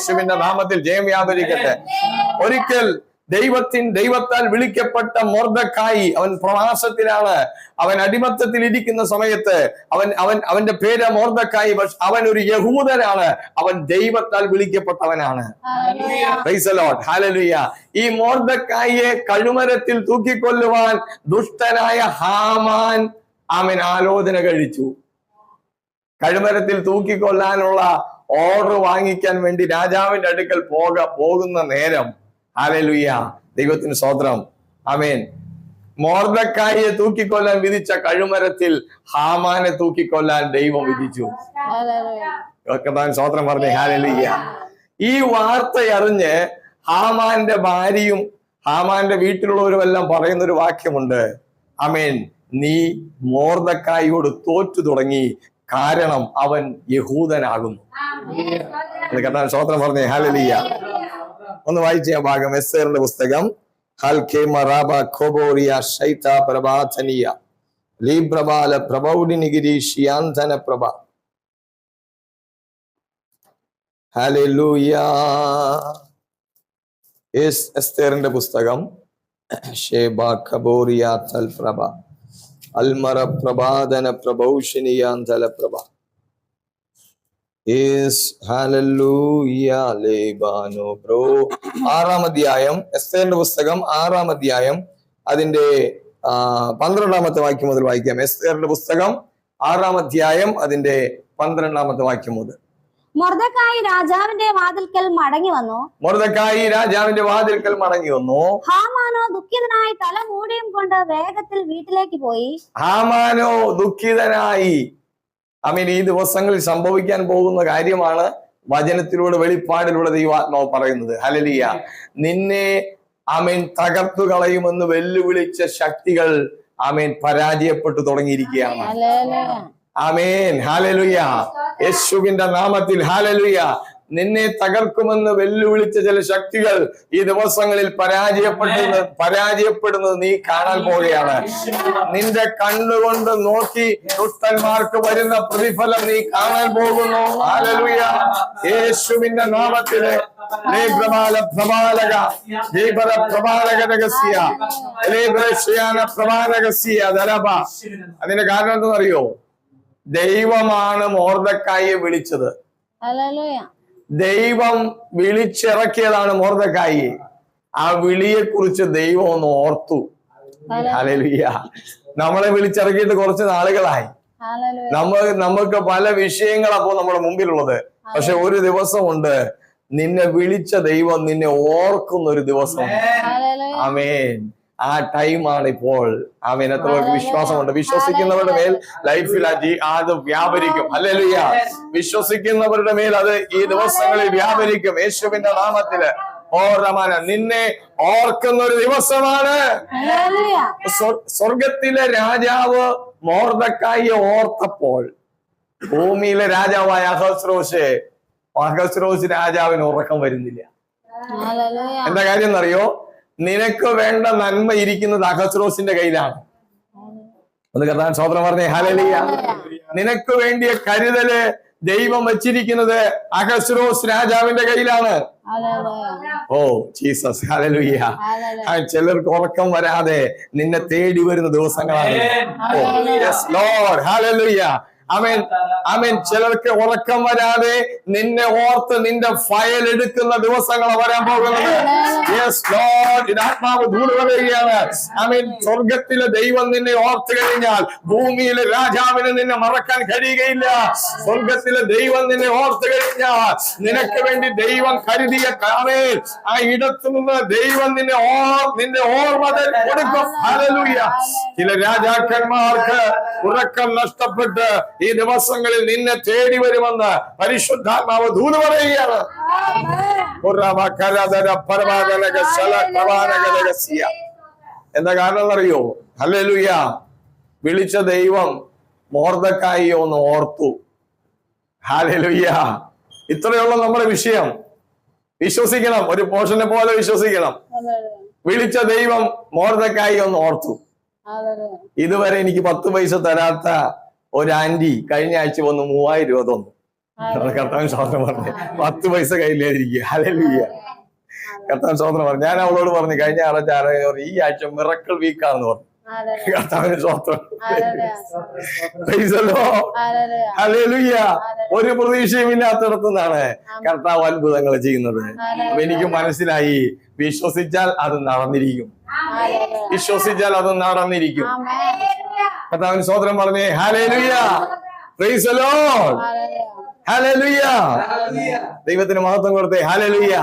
യേശുവിന്റെ നാമത്തിൽ ജയം വ്യാപരിക്കട്ടെ. ഒരിക്കൽ ദൈവത്തിൻ ദൈവത്താൽ വിളിക്കപ്പെട്ട മോർദക്കായി അവൻ പ്രവാസത്തിലാണ്. അവൻ അടിമത്തത്തിൽ ഇരിക്കുന്ന സമയത്ത് അവൻ അവൻ അവന്റെ പേര് മോർദക്കായി അവൻ ഒരു യഹൂദനാണ്. അവൻ ദൈവത്താൽ വിളിക്കപ്പെട്ടവനാണ്. ഈ മോർദക്കായിയെ കഴുമരത്തിൽ തൂക്കിക്കൊല്ലുവാൻ ദുഷ്ടനായ ഹാമാൻ അവൻ ആലോചന കഴിച്ചു. കഴുമരത്തിൽ തൂക്കിക്കൊല്ലാനുള്ള ഓർഡർ വാങ്ങിക്കാൻ വേണ്ടി രാജാവിന്റെ അടുക്കൽ പോക പോകുന്ന നേരം. ഹാലലുയ്യ ദൈവത്തിന് സ്വത്രം അമേൻ മോർദക്കായിയെ തൂക്കിക്കൊല്ലാൻ വിധിച്ച കഴുമരത്തിൽ ഹാമാനെ തൂക്കിക്കൊല്ലാൻ ദൈവം വിധിച്ചു. താൻ സ്വത്രം പറഞ്ഞേ. ഹാലലുയ്യ ഈ വാർത്തയറിഞ്ഞ് ഹാമാന്റെ ഭാര്യയും ഹാമാന്റെ വീട്ടിലുള്ളവരുമെല്ലാം പറയുന്ന ഒരു വാക്യമുണ്ട്. അമേൻ നീ മോർദക്കായോട് തോറ്റു തുടങ്ങി. കാരണം അവൻ യഹൂദനാകുന്നു. കണ്ടാൽ സ്വത്രം പറഞ്ഞേ ഹാലലിയ ഒന്ന് വായിച്ച ഭാഗം എസ്തേറിന്റെ പുസ്തകം. എസ്തേറിന്റെ പുസ്തകം. ഷേബ ഖബോറിയ അൽമറ പ്രഭാതന പ്രഭൗഷിനിയാന്തല പ്രഭ ആറാം അധ്യായം എസ്തേറിന്റെ പുസ്തകം ആറാം അധ്യായം അതിന്റെ പന്ത്രണ്ടാമത്തെ വാക്യം മുതൽ വായിക്കാം. എസ്തേറിന്റെ പുസ്തകം ആറാം അധ്യായം അതിന്റെ പന്ത്രണ്ടാമത്തെ വാക്യം മുതൽ. മൊർദക്കായി രാജാവിന്റെ വാതിൽക്കൽ മടങ്ങി വന്നു. മൊർദക്കായി രാജാവിന്റെ വാതിൽക്കൽ മടങ്ങി വന്നു. ഹാമാനോ ദുഃഖിതനായി തല മൂടിയും കൊണ്ട് വേഗത്തിൽ വീട്ടിലേക്ക് പോയി. ഹാമാനോ ദുഃഖിതനായി. അമീൻ ഈ ദിവസങ്ങളിൽ സംഭവിക്കാൻ പോകുന്ന കാര്യമാണ് വചനത്തിലൂടെ വെളിപ്പാടിലൂടെ ദൈവാത്മാവ് പറയുന്നത്. ഹലലിയ നിന്നെ അമീൻ തകർത്തു കളയുമെന്ന് വെല്ലുവിളിച്ച ശക്തികൾ ആമേൻ പരാജയപ്പെട്ടു തുടങ്ങിയിരിക്കുകയാണ്. ആമേൻ. ഹാലലുയ. യേശുവിന്റെ നാമത്തിൽ ഹാലലുയ. നിന്നെ തകർക്കുമെന്ന് വെല്ലുവിളിച്ച ചില ശക്തികൾ ഈ ദിവസങ്ങളിൽ പരാജയപ്പെട്ടത് പരാജയപ്പെടുന്നത് നീ കാണാൻ പോവുകയാണ്. നിന്റെ കണ്ണുകൊണ്ട് നോക്കി ദുഷ്ടന്മാർക്ക് വരുന്ന പ്രതിഫലം നീ കാണാൻ പോകുന്നു. ഹാലലുയ. യേശുവിന്റെ നാമത്തിൽ അതിന്റെ കാരണം എന്തെന്നറിയോ ദൈവമാണ് മോർദക്കായെ വിളിച്ചത്. ദൈവം വിളിച്ചിറക്കിയതാണ് മോർദക്കായി ആ വിളിയെ കുറിച്ച് ദൈവം ഒന്ന് ഓർത്തു. ഹല്ലേലൂയ. നമ്മളെ വിളിച്ചിറക്കിയിട്ട് കുറച്ച് നാളുകളായി. നമ്മൾ നമുക്ക് പല വിഷയങ്ങളപ്പോ നമ്മുടെ മുമ്പിലുള്ളത്. പക്ഷെ ഒരു ദിവസമുണ്ട്. നിന്നെ വിളിച്ച ദൈവം നിന്നെ ഓർക്കുന്ന ഒരു ദിവസം ആമേൻ. ആ ടൈമാണ് ഇപ്പോൾ. പേർക്ക് വിശ്വാസമുണ്ട്. വിശ്വസിക്കുന്നവരുടെ മേൽ ലൈഫിൽ അത് വ്യാപരിക്കും. അല്ലേലുയ്യ വിശ്വസിക്കുന്നവരുടെ മേൽ അത് ഈ ദിവസങ്ങളിൽ വ്യാപരിക്കും. യേശുവിന്റെ നാമത്തിൽ. ഓർമാന നിന്നെ ഓർക്കുന്ന ഒരു ദിവസമാണ് സ്വ- സ്വർഗത്തിലെ രാജാവ് മോർദക്കായി ഓർത്തപ്പോൾ ഭൂമിയിലെ രാജാവായ അഹസ്രോസ് അഹസ്രോഷ് രാജാവിന് ഉറക്കം വരുന്നില്ല. എന്താ കാര്യം എന്നറിയോ? നിനക്ക് വേണ്ട നന്മ ഇരിക്കുന്നത് അഹസ്രോസിന്റെ കയ്യിലാണ്. ഒന്ന് കർത്താൻ സ്വതന്ത്രം പറഞ്ഞേ. ഹലലിയ നിനക്ക് വേണ്ടിയ കരുതൽ ദൈവം വച്ചിരിക്കുന്നത് അഹസ്രോസ് രാജാവിന്റെ കയ്യിലാണ്. Oh Jesus. ഹലലുയ്യ ചിലർക്ക് ഉറക്കം വരാതെ നിന്നെ തേടി വരുന്ന ദിവസങ്ങളാണ്. ഓ yes lord hallelujah. Amen. Amen. ചിലർക്ക് ഉറക്കം വരാതെ നിന്നെ ഓർത്ത് നിന്റെ ഫയൽ എടുക്കുന്ന ദിവസങ്ങൾ വരാൻ പോകുന്നത്. ആത്മാവ് സ്വർഗത്തിലെ ദൈവം നിന്നെ ഓർത്ത് കഴിഞ്ഞാൽ ഭൂമിയിലെ രാജാവിന് നിന്നെ മറക്കാൻ കഴിയുകയില്ല. സ്വർഗത്തിലെ ദൈവം നിന്നെ ഓർത്ത് കഴിഞ്ഞാൽ നിനക്ക് വേണ്ടി ദൈവം കരുതിയ കാമേൽ ആ ഇടത്തു നിന്ന് ദൈവം നിന്നെ ഓർ നിന്റെ ഓർമ്മ കൊടുക്കും. ചില രാജാക്കന്മാർക്ക് ഉറക്കം നഷ്ടപ്പെട്ട് ഈ ദിവസങ്ങളിൽ നിന്നെ തേടി വരുമെന്ന് പരിശുദ്ധാത്മാവ് ദൂത് പറയുകയാണ്. എന്ന. എന്താ കാരണം അറിയോ ഹല്ലേലൂയ. വിളിച്ച ദൈവം മോർദക്കായി ഒന്ന് ഓർത്തു. ഹാലലുയ്യ ഇത്രയുള്ള നമ്മുടെ വിഷയം. വിശ്വസിക്കണം. ഒരു പോഷനെ പോലെ വിശ്വസിക്കണം. വിളിച്ച ദൈവം മോർദക്കായി ഒന്ന് ഓർത്തു. ഇതുവരെ എനിക്ക് പത്ത് പൈസ തരാത്ത ഒരു ആന്റി കഴിഞ്ഞ ആഴ്ച വന്ന് മൂവായിരം രൂപ തന്നു. കർത്താവ് സ്വാതന്ത്ര്യം പറഞ്ഞു. പത്ത് പൈസ കയ്യിലേതിരിക്കുക ഹല്ലേലൂയ. കർത്താൻ സ്വാതന്ത്ര്യം പറഞ്ഞു. ഞാൻ അവളോട് പറഞ്ഞു കഴിഞ്ഞ ആഴ്ച ഈ ആഴ്ച മിറക്കൾ വീക്കാണെന്ന് പറഞ്ഞു. കർത്താവിന് സ്വാതന്ത്ര്യം Hallelujah. Praise the Lord. Hallelujah. Hallelujah ഒരു പ്രതീക്ഷയും ഇല്ലാത്തടത്തുനിന്നാണ് കർത്താവ് അത്ഭുതങ്ങൾ ചെയ്യുന്നത്. അപ്പൊ എനിക്ക് മനസ്സിലായി. വിശ്വസിച്ചാൽ അത് നടന്നിരിക്കും. വിശ്വസിച്ചാൽ അത് നടന്നിരിക്കും. കർത്താവിന് സ്വോത്രം പറഞ്ഞേ hallelujah price the Lord. Hallelujah. Hallelujah ദൈവത്തിന് മഹത്വം കൊടുത്തേ ഹാലേലുയ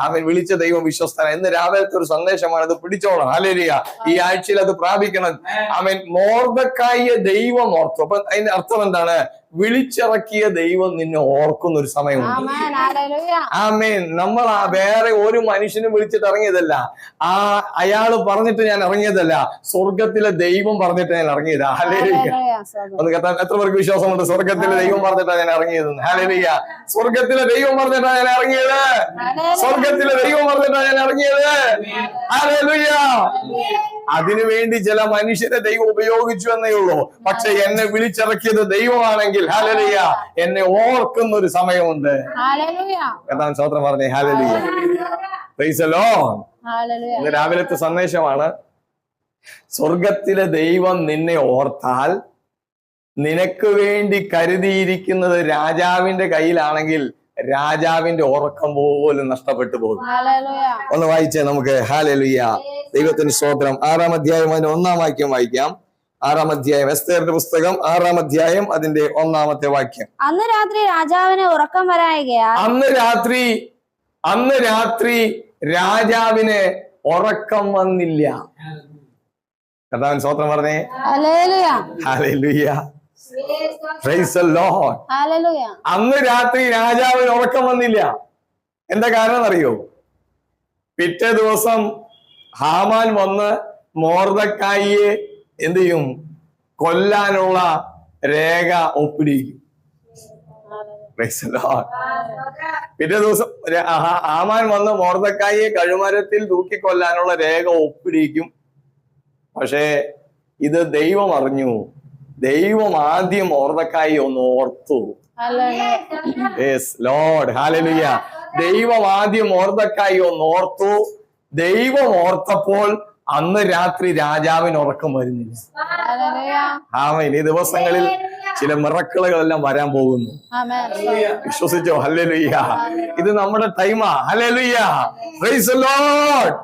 അവൻ വിളിച്ച ദൈവം വിശ്വസ്തന. ഇന്ന് രാവിലത്തെ ഒരു സന്ദേശമാണ് അത് പിടിച്ചോണം ഹാലേലുയ ഈ ആഴ്ചയിൽ അത് പ്രാപിക്കണം. അവൻ മോർദക്കായ ദൈവം ഓർത്തു. അപ്പൊ അതിന്റെ അർത്ഥം എന്താണ്? വിളിച്ചിറക്കിയ ദൈവം നിന്നെ ഓർക്കുന്ന ഒരു സമയമുണ്ട്. ആമേൻ നമ്മൾ ആ വേറെ ഒരു മനുഷ്യനും വിളിച്ചിട്ട് ഇറങ്ങിയതല്ല. ആ അയാൾ പറഞ്ഞിട്ട് ഞാൻ ഇറങ്ങിയതല്ല. സ്വർഗത്തിലെ ദൈവം പറഞ്ഞിട്ട് ഞാൻ ഇറങ്ങിയതാ. ഹലേലിയ. ഒന്ന് എത്ര പേർക്ക് വിശ്വാസമുണ്ട്? സ്വർഗത്തിലെ ദൈവം പറഞ്ഞിട്ടാണ് ഞാൻ ഇറങ്ങിയത്. ഹലേലിയ സ്വർഗത്തിലെ ദൈവം പറഞ്ഞിട്ടാണ് ഞാൻ ഇറങ്ങിയത്. സ്വർഗത്തിലെ ദൈവം പറഞ്ഞിട്ടാണ് ഞാൻ ഇറങ്ങിയത്. ഹല്ലേലൂയ. അതിനുവേണ്ടി ചില മനുഷ്യരെ ദൈവം ഉപയോഗിച്ചു എന്നേ ഉള്ളൂ. പക്ഷെ എന്നെ വിളിച്ചിറക്കിയത് ദൈവമാണെങ്കിൽ ഹാലലിയ എന്നെ ഓർക്കുന്ന ഒരു സമയമുണ്ട്. കർത്താൻ സ്വത്രം പറഞ്ഞേ ഹാലലിയ പ്രൈസ് ലോൺ Hallelujah. ഇന്ന് രാവിലത്തെ സന്ദേശമാണ് സ്വർഗത്തിലെ ദൈവം നിന്നെ ഓർത്താൽ നിനക്ക് വേണ്ടി കരുതിയിരിക്കുന്നത് രാജാവിന്റെ കയ്യിലാണെങ്കിൽ രാജാവിന്റെ ഉറക്കം പോലും നഷ്ടപ്പെട്ടു പോകും. ഒന്ന് വായിച്ചേ നമുക്ക്. ഹാലലുയ്യ ദൈവത്തിന് സ്തോത്രം. ആറാം അധ്യായം അതിന്റെ ഒന്നാം വാക്യം വായിക്കാം. ആറാം അധ്യായം. എസ്തേറിന്റെ പുസ്തകം ആറാം അധ്യായം അതിന്റെ ഒന്നാമത്തെ വാക്യം. അന്ന് രാത്രി രാജാവിന് ഉറക്കം വരായികയാൽ അന്ന് രാത്രി അന്ന് രാത്രി രാജാവിന് ഉറക്കം വന്നില്ല. കർത്താവിൻ സ്തോത്രം പറഞ്ഞേ. Hallelujah. Hallelujah praise the Lord Hallelujah. അന്ന് രാത്രി രാജാവിന് ഉറക്കം വന്നില്ല. എന്താ കാരണം അറിയോ പിറ്റേ ദിവസം ഹാമാൻ വന്ന് മോർദക്കായിയെ എന്ത് ചെയ്യും? കൊല്ലാനുള്ള രേഖ ഒപ്പിടിക്കും. Lord. പിറ്റേ ദിവസം ആമാൻ വന്ന് മോർദക്കായിയെ കഴുമരത്തിൽ തൂക്കിക്കൊല്ലാനുള്ള രേഖ ഒപ്പിടിക്കും. പക്ഷേ ഇത് ദൈവം അറിഞ്ഞു. ദൈവം ആദ്യം ഓർദക്കായി ഒന്ന് ഓർത്തു. ലോഡ് ഹാലലിയ ദൈവം ആദ്യം ഓർദക്കായി ഒന്ന് ഓർത്തു. ദൈവം ഓർത്തപ്പോൾ അന്ന് രാത്രി രാജാവിന് ഉറക്കം വരുന്നില്ല. ആമ ഇനി ദിവസങ്ങളിൽ ചില മിറക്കിളകളെല്ലാം വരാൻ പോകുന്നു. വിശ്വസിച്ചോ? ഹല്ലേലൂയ ഇത് നമ്മുടെ ടൈമാ ഹല്ലേലൂയ പ്രൈസ് ദി ലോർഡ്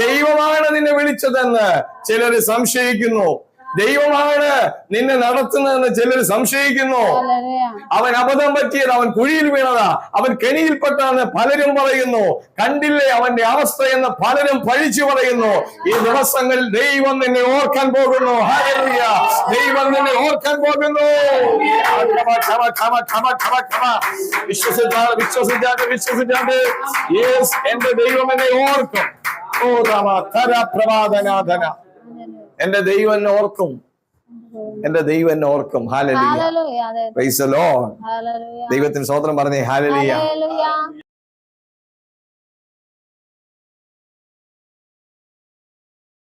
ദൈവമാണ് നിന്നെ വിളിച്ചതെന്ന് ചിലര് സംശയിക്കുന്നു. ദൈവമാണ് നിന്നെ നടത്തുന്നതെന്ന് ചിലർ സംശയിക്കുന്നു. അവൻ അബദ്ധം പറ്റിയത് അവൻ കുഴിയിൽ വീണതാ. അവൻ കെണിയിൽപ്പെട്ടാന്ന് പലരും പറയുന്നു. കണ്ടില്ലേ അവന്റെ അവസ്ഥ എന്ന് പലരും പഴിച്ചു പറയുന്നു. ഈ ദിവസങ്ങളിൽ ദൈവം നിന്നെ ഓർക്കാൻ പോകുന്നു. ദൈവം നിന്നെ ഓർക്കാൻ പോകുന്നു. വിശ്വസിച്ചാൽ വിശ്വസിച്ചാൽ വിശ്വസിച്ചാൽ എന്റെ ദൈവം എന്നെ ഓർക്കും. ഓ തര പ്രവാദനാഥന. എന്റെ ദൈവം എന്നെ ഓർക്കും. എന്റെ ദൈവം എന്നെ ഓർക്കും. ഹാലലിയ. ദൈവത്തിന് സ്വതന്ത്രം പറഞ്ഞേ. ഹാലലിയ.